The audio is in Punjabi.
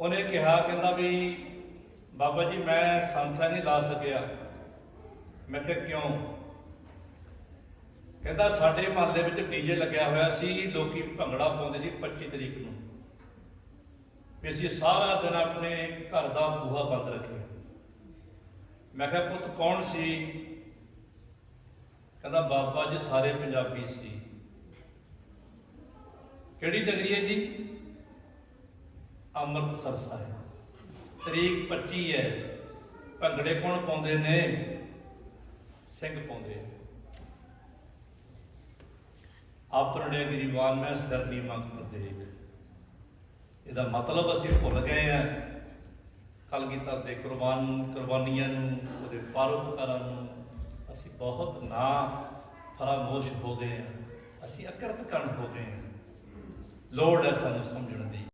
ਉਹਨੇ ਕਿਹਾ, ਕਹਿੰਦਾ ਵੀ ਬਾਬਾ ਜੀ, ਮੈਂ ਸੰਥਾ ਨਹੀਂ ਲਾ ਸਕਿਆ। ਮੈਂ ਕਿਹਾ, ਕਿਉਂ? ਕਹਿੰਦਾ, ਸਾਡੇ ਮਹੱਲੇ ਵਿੱਚ ਡੀਜੇ ਲੱਗਿਆ ਹੋਇਆ ਸੀ, ਲੋਕੀ ਭੰਗੜਾ ਪਾਉਂਦੇ ਸੀ 25 ਤਰੀਕ ਨੂੰ। ਵੀ ਅਸੀਂ ਸਾਰਾ ਦਿਨ ਆਪਣੇ ਘਰ ਦਾ ਬੂਹਾ ਬੰਦ ਰੱਖਿਆ। ਮੈਂ ਕਿਹਾ, ਪੁੱਤ ਕੌਣ ਸੀ? ਕਹਿੰਦਾ, ਬਾਬਾ ਜੀ, ਸਾਰੇ ਪੰਜਾਬੀ ਸੀ। ਕਿਹੜੀ ਨਗਰੀ ਹੈ ਜੀ? ਅੰਮ੍ਰਿਤਸਰ ਸਾਹਿਬ। ਤਰੀਕ 25 ਹੈ। ਭੰਗੜੇ ਕੌਣ ਪਾਉਂਦੇ ਨੇ? ਸਿੰਘ ਪਾਉਂਦੇ ਆਪਣੇ ਗਰੀਬਾਨ ਮੈਂ ਸਿਰ ਨਹੀਂ ਕਰ ਦੇਖ ਇਹਦਾ ਮਤਲਬ ਅਸੀਂ ਭੁੱਲ ਗਏ ਆ। ਕਲਗੀਧਰ ਦੇ ਕੁਰਬਾਨ, ਕੁਰਬਾਨੀਆਂ ਨੂੰ, ਉਹਦੇ ਪਰਉਪਕਾਰਾਂ ਨੂੰ ਅਸੀਂ ਬਹੁਤ ਨਾ ਫਰਾਮੋਸ਼ ਹੋ ਗਏ ਆ। ਅਸੀਂ ਅਕਰਤਕਣ ਹੋ ਗਏ ਆ। ਲੋੜ ਹੈ ਸਾਨੂੰ ਸਮਝਣ ਦੀ।